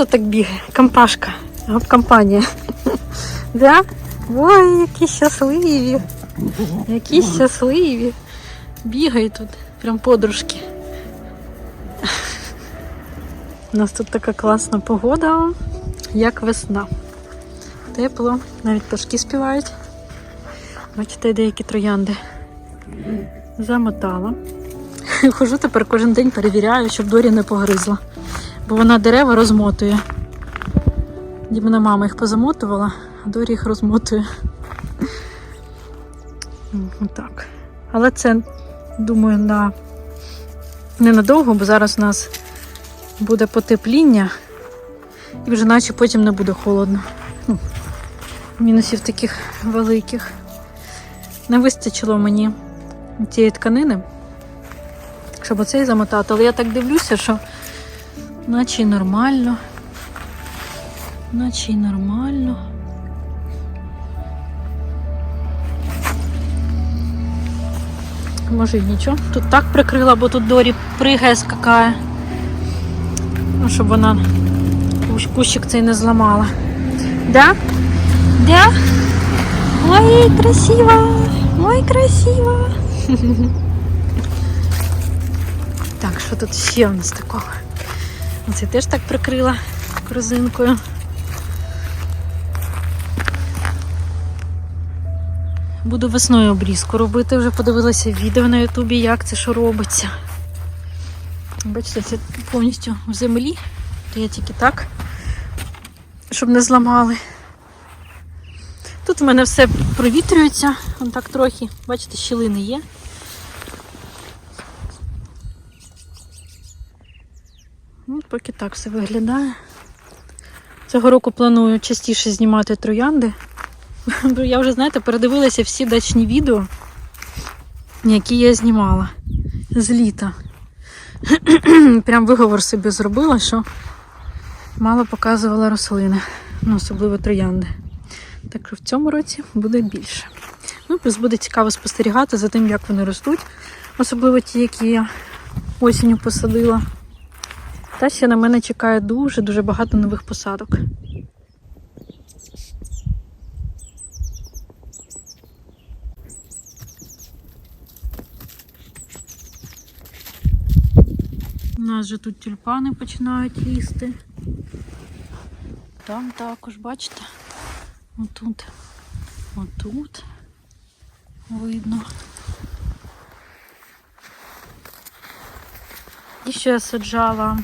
Хто так бігає? Компашка. Компанія. Да? Ой, які щасливі. Які щасливі. Бігають тут. Прям подружки. У нас тут така класна погода, як весна. Тепло, навіть пташки співають. Бачите, деякі троянди. Замотала. Хожу тепер кожен день перевіряю, щоб Дорі не погризла. Бо вона дерева розмотує. Дімина мама їх позамотувала, а Дорі їх розмотує. М, Отак. Але це, думаю, на... ненадовго, бо зараз у нас буде потепління, і вже наче потім не буде холодно. Ну, мінусів таких великих. Не вистачило мені цієї тканини, щоб оцей замотати. Але я так дивлюся, що наче нормально. Наче нормально. Може й нічого. Тут так прикрила, бо тут Дорі пригає, скакає. Ну, щоб вона кущик цей не зламала. Да? Да? Ой, красиво! Ой, красиво! Так, що тут ще у нас такого? Оце теж так прикрила корзинкою. Буду весною обрізку робити, вже подивилася відео на Ютубі, як це що робиться. Бачите, це повністю в землі, то я тільки так, щоб не зламали. Тут в мене все провітрюється, вон так трохи, бачите, щілини є. Ну, поки так все виглядає. Цього року планую частіше знімати троянди. Я вже, знаєте, передивилася всі дачні відео, які я знімала з літа. Прям виговор собі зробила, що мало показувала рослини, ну, особливо троянди. Так що в цьому році буде більше. Ну, плюс буде цікаво спостерігати за тим, як вони ростуть, особливо ті, які я осінню посадила. Та ще на мене чекає дуже-дуже багато нових посадок. У нас же тут тюльпани починають лізти. Там також, бачите? Отут. Отут видно. І ще я саджала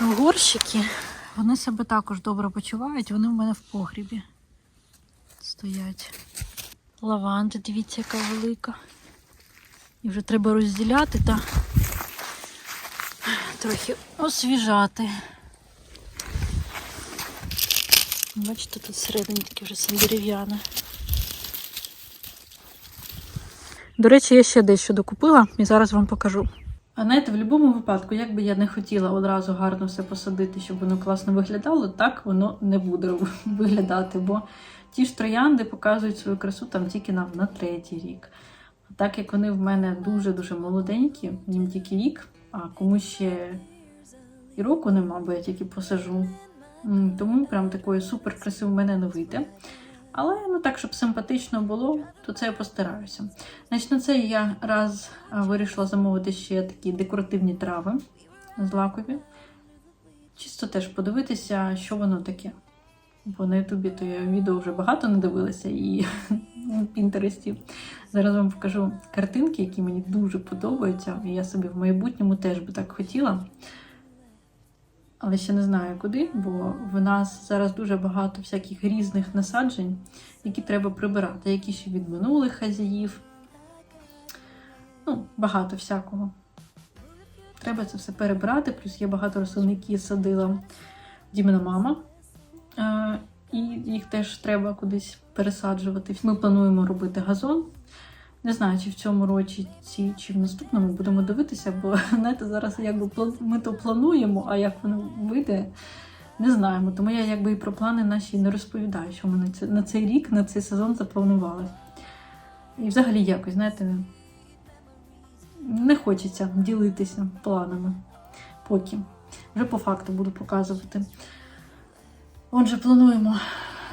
горщики. Вони себе також добре почувають, вони в мене в погрібі стоять. Лаванда, дивіться, яка велика. І вже треба розділяти та трохи освіжати. Бачите, тут всередині таке вже все дерев'яне. До речі, я ще дещо докупила і зараз вам покажу. А знаєте, в будь-якому випадку, як би я не хотіла одразу гарно все посадити, щоб воно класно виглядало, так воно не буде виглядати, бо ті ж троянди показують свою красу там тільки нам на третій рік. Так як вони в мене дуже-дуже молоденькі, їм тільки рік, а комусь ще і року нема, бо я тільки посажу. Тому прям такої супер краси в мене не вийде. Але ну так, щоб симпатично було, то це я постараюся. Значить, на це я раз вирішила замовити ще такі декоративні трави злакові. Чисто теж подивитися, що воно таке. Бо на Ютубі то я відео вже багато не дивилася і в Пінтересті. Зараз вам покажу картинки, які мені дуже подобаються. І я собі в майбутньому теж би так хотіла. Але ще не знаю куди, бо в нас зараз дуже багато всяких різних насаджень, які треба прибирати, які ще від минулих хазяїв. Ну, багато всякого. Треба це все перебрати, плюс є багато рослин, які садила Дімина мама. Е, і їх теж треба кудись пересаджувати. Ми плануємо робити газон. Не знаю, чи в цьому році, ці- чи в наступному будемо дивитися, бо знаєте, зараз якби ми то плануємо, а як воно вийде, не знаємо. Тому я якби і про плани наші не розповідаю, що ми на цей рік, на цей сезон запланували. І взагалі якось, знаєте, не хочеться ділитися планами поки. Вже по факту буду показувати. Отже, плануємо,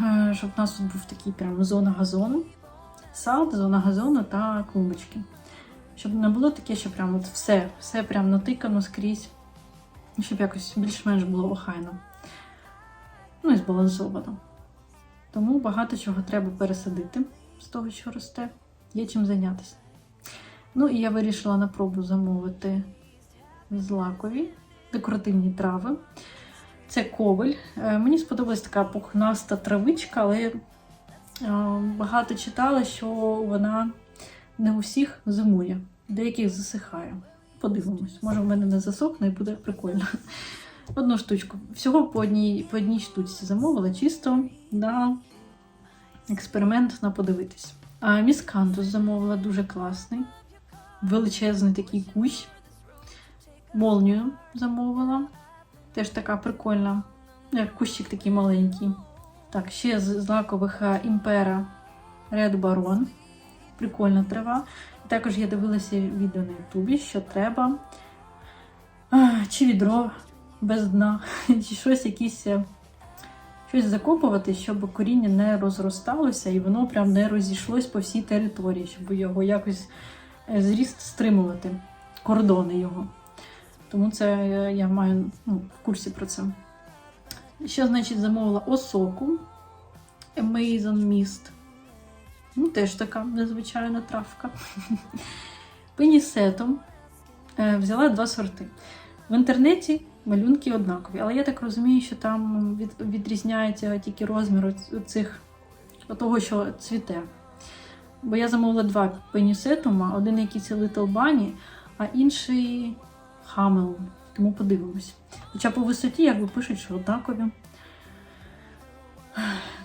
е, щоб у нас тут був такий прям зона газону. Сад, зона газону та клумбочки. Щоб не було таке, що прям от все, все прям натикано скрізь. Щоб якось більш-менш було охайно. Ну і збалансовано. Тому багато чого треба пересадити з того, що росте. Є чим зайнятися. Ну і я вирішила на пробу замовити злакові декоративні трави. Це коваль. Е, Мені сподобалась така пухнаста травичка, але багато читала, що вона не у всіх зимує, деяких засихає. Подивимось, може в мене не засохне і буде прикольно. Одну штучку. Всього по одній, по одній штучці замовила, чисто на експеримент на подивитись. А міскантус замовила дуже класний, величезний такий кущ. Молнію замовила. Теж така прикольна. Як кущик такий маленький. Так, ще з злакових е, імпера Red Baron. Прикольна трава. Також я дивилася відео на Ютубі, що треба чи відро без дна, чи щось якісь. е, Щось закопувати, щоб коріння не розросталося і воно прям не розійшлось по всій території, щоб його якось е, зріст стримувати, кордони його. Тому це я маю ну, в курсі про це. Ще, значить, замовила осоку Amazon Mist. Ну, теж така незвичайна травка. Пенісетом е, взяла два сорти. В інтернеті малюнки однакові, але я так розумію, що там від, відрізняється тільки розмір цих того, що цвіте. Бо я замовила два пенісетума, один якийсь Little Bunny, а інший Хамел. Тому подивимось. Хоча по висоті, якби пишуть, що однакові.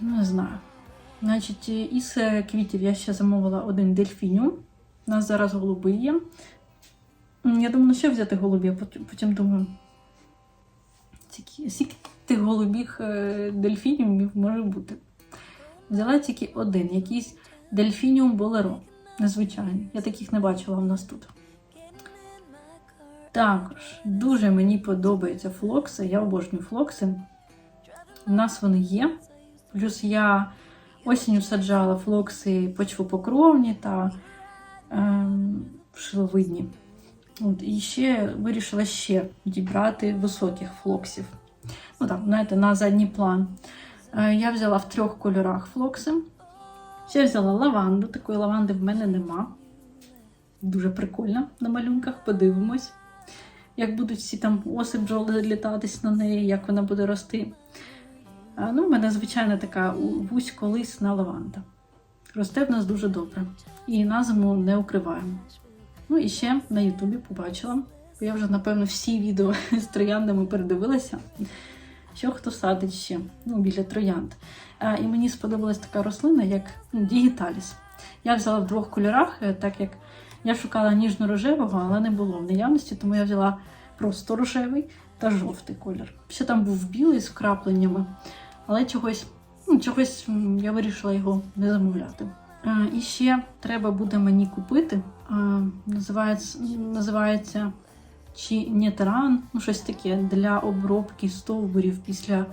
Ну, не знаю. Значить, із е, квітів я ще замовила один дельфіню. У нас зараз голуби є. Я думала, що взяти голубі, а потім, думаю, скільки тих голубіх е, дельфінів може бути. Взяла тільки один, якийсь дельфініум болеро. Незвичайний. Я таких не бачила в нас тут. Також дуже мені подобаються флокси. Я обожнюю флокси. У нас вони є. Плюс я осінню саджала флокси почвопокровні та ем, шиловидні. От, і ще вирішила ще дібрати високих флоксів. Ну так, знаєте, на задній план. Е, я взяла в трьох кольорах флокси. Ще взяла лаванду. Такої лаванди в мене нема. Дуже прикольна на малюнках, подивимось. Як будуть всі там оси бджоли літатись на неї, як вона буде рости. Ну, в мене звичайна така вузьколисна лаванда. Росте в нас дуже добре. І на зиму не укриваємо. Ну і ще на Ютубі побачила, бо я вже, напевно, всі відео з трояндами передивилася. Що хто садить ще ну, біля троянд. А, і мені сподобалась така рослина, як ну, Дігіталіс. Я взяла в двох кольорах, е, так як я шукала ніжно-рожевого, але не було в наявності, тому я взяла просто рожевий та жовтий колір. Ще там був білий з вкрапленнями, але чогось, ну, чогось я вирішила його не замовляти. Е, І ще треба буде мені купити. е, Називається, називається чи нетран, ну щось таке для обробки стовбурів після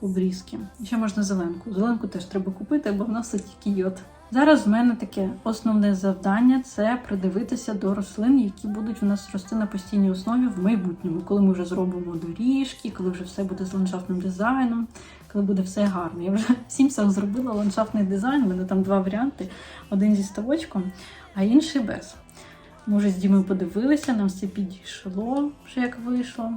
обрізки. Ще можна зеленку. Зеленку теж треба купити, бо в нас тут тільки йод. Зараз в мене таке основне завдання це придивитися до рослин, які будуть у нас рости на постійній основі в майбутньому, коли ми вже зробимо доріжки, коли вже все буде з ландшафтним дизайном, коли буде все гарно. Я вже в Сімсах зробила ландшафтний дизайн. У мене там два варіанти: один зі ставочком, а інший без. Ми вже з Дімою подивилися, нам все підійшло, вже як вийшло.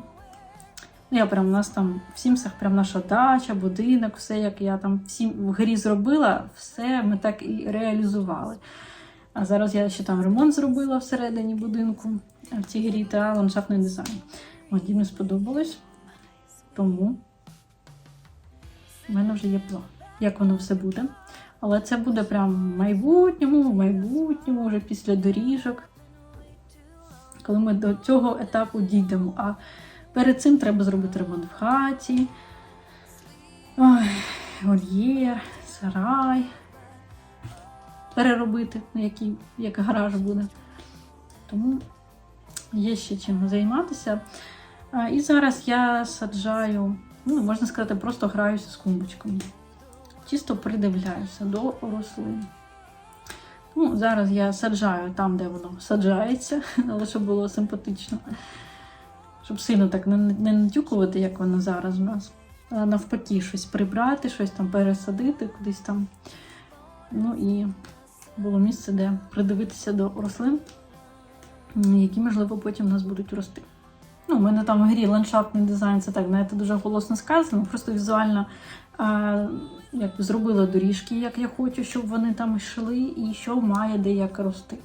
Ну, я прям у нас там в Сімсах прям наша дача, будинок, все як я там всім в грі зробила, все ми так і реалізували. А зараз я ще там ремонт зробила всередині будинку в цій грі та ландшафтний дизайн. Дімі сподобалось. Тому в мене вже є план, як воно все буде. Але це буде прям в майбутньому, в майбутньому, вже після доріжок, коли ми до цього етапу дійдемо. А перед цим треба зробити ремонт в хаті, вольєр, сарай. Переробити, на який, як гараж буде. Тому є ще чим займатися. І зараз я саджаю, ну, можна сказати, просто граюся з клумбочками. Чисто придивляюся до рослин. Ну, зараз я саджаю там, де воно саджається, але щоб було симпатично. Щоб сильно так не, не натюкувати, як воно зараз у нас. А навпаки, щось прибрати, щось там пересадити кудись там. Ну і було місце, де придивитися до рослин, які, можливо, потім у нас будуть рости. Ну, у мене там в грі ландшафтний дизайн, це так, знаєте, дуже голосно сказано, просто візуально а, як зробила доріжки, як я хочу, щоб вони там йшли, і що має де як рости.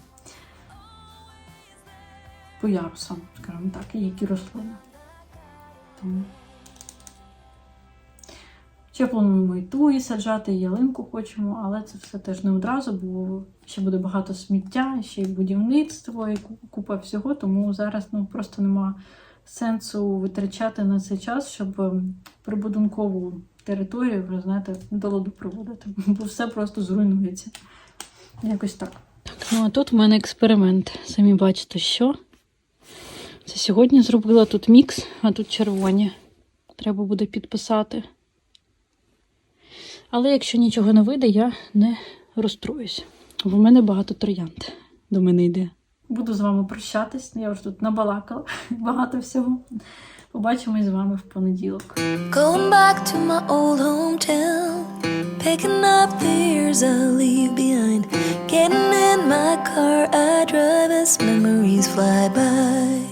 По ярусам, скажімо так, і які рослини. Тому. Ще плануємо і туї саджати, і ялинку хочемо, але це все теж не одразу, бо ще буде багато сміття, ще й будівництво, і купа всього, тому зараз ну, просто нема сенсу витрачати на цей час, щоб ем, прибудинкову територію, вже знаєте, до ладу приводити, бо все просто зруйнується. Якось. Так, ну а тут в мене експеримент. Самі бачите, що. Це сьогодні зробила тут мікс, а тут червоні. Треба буде підписати. Але якщо нічого не вийде, я не розстроюсь. В мене багато троянд до мене йде. Буду з вами прощатись. Я вже тут набалакала багато всього. Побачимось з вами в понеділок. Going back to my old hometown, picking up the years I leave behind. Getting in my car, I drive as memories fly by.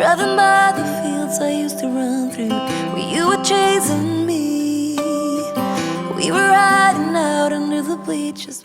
Driving by the fields I used to run through, where you were chasing me. We were riding out under the bleachers.